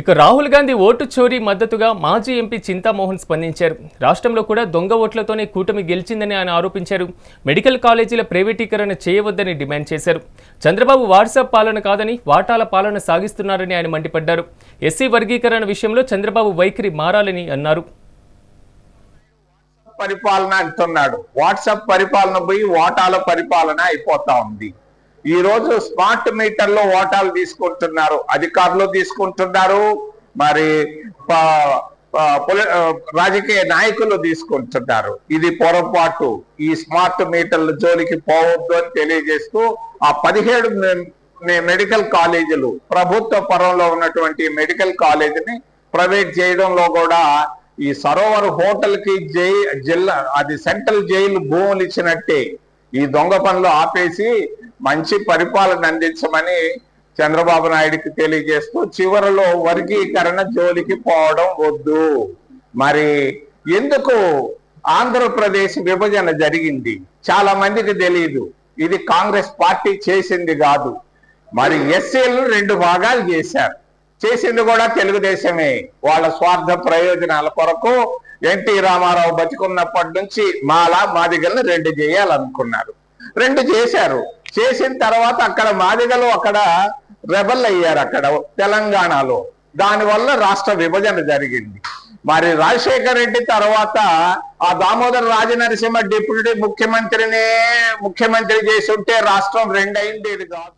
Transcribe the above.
ఇక రాహుల్ గాంధీ ఓటు చోరీ మద్దతుగా మాజీ ఎంపీ చింతామోహన్ స్పందించారు. రాష్ట్రంలో కూడా దొంగ ఓట్లతోనే కూటమి గెలిచిందని ఆయన ఆరోపించారు. మెడికల్ కాలేజీల ప్రైవేటీకరణ చేయవద్దని డిమాండ్ చేశారు. చంద్రబాబు వాట్సాప్ పాలన కాదని వాటాల పాలన సాగిస్తున్నారని ఆయన మండిపడ్డారు. ఎస్సీ వర్గీకరణ విషయంలో చంద్రబాబు వైఖరి మారాలని అన్నారు. పరిపాలన అంటున్నాడు. వాట్సాప్ పరిపాలన పోయి వాటాల పరిపాలన అయిపోతా ఉంది. ఈ రోజు స్మార్ట్ మీటర్లో ఓటాలు తీసుకుంటున్నారు అధికారులు తీసుకుంటున్నారు మరి రాజకీయ నాయకులు తీసుకుంటున్నారు. ఇది పొరపాటు. ఈ స్మార్ట్ మీటర్ల జోలికి పోవద్దు అని తెలియజేస్తూ ఆ పదిహేడు మెడికల్ కాలేజీలు ప్రభుత్వ పరంలో ఉన్నటువంటి మెడికల్ కాలేజీని ప్రైవేట్ చేయడంలో కూడా ఈ సరోవర్ హోటల్కి జై జిల్లా అది సెంట్రల్ జైలు భూములు ఇచ్చినట్టే. ఈ దొంగ పనులు ఆపేసి మంచి పరిపాలన అందించమని చంద్రబాబు నాయుడికి తెలియజేస్తూ చివరిలో వర్గీకరణ జోలికి పోవడం వద్దు. మరి ఎందుకు ఆంధ్రప్రదేశ్ విభజన జరిగింది? చాలా మందికి తెలియదు ఇది కాంగ్రెస్ పార్టీ చేసింది కాదు. మరి ఎస్సీలు రెండు భాగాలు చేశారు. చేసింది కూడా తెలుగుదేశమే. వాళ్ళ స్వార్థ ప్రయోజనాల కొరకు ఎన్టీ రామారావు బతికున్నప్పటి నుంచి మాలా మాదిగల్ని రెండు చేయాలనుకున్నారు. రెండు చేశారు. చేసిన తర్వాత అక్కడ మాదిగలు అక్కడ రెబల్ అయ్యారు అక్కడ తెలంగాణలో. దానివల్ల రాష్ట్ర విభజన జరిగింది. మరి రాజశేఖర రెడ్డి తర్వాత ఆ దామోదర రాజనరసింహ డిప్యూటీ ముఖ్యమంత్రినే ముఖ్యమంత్రి చేసి ఉంటే రాష్ట్రం రెండైంది కాదు.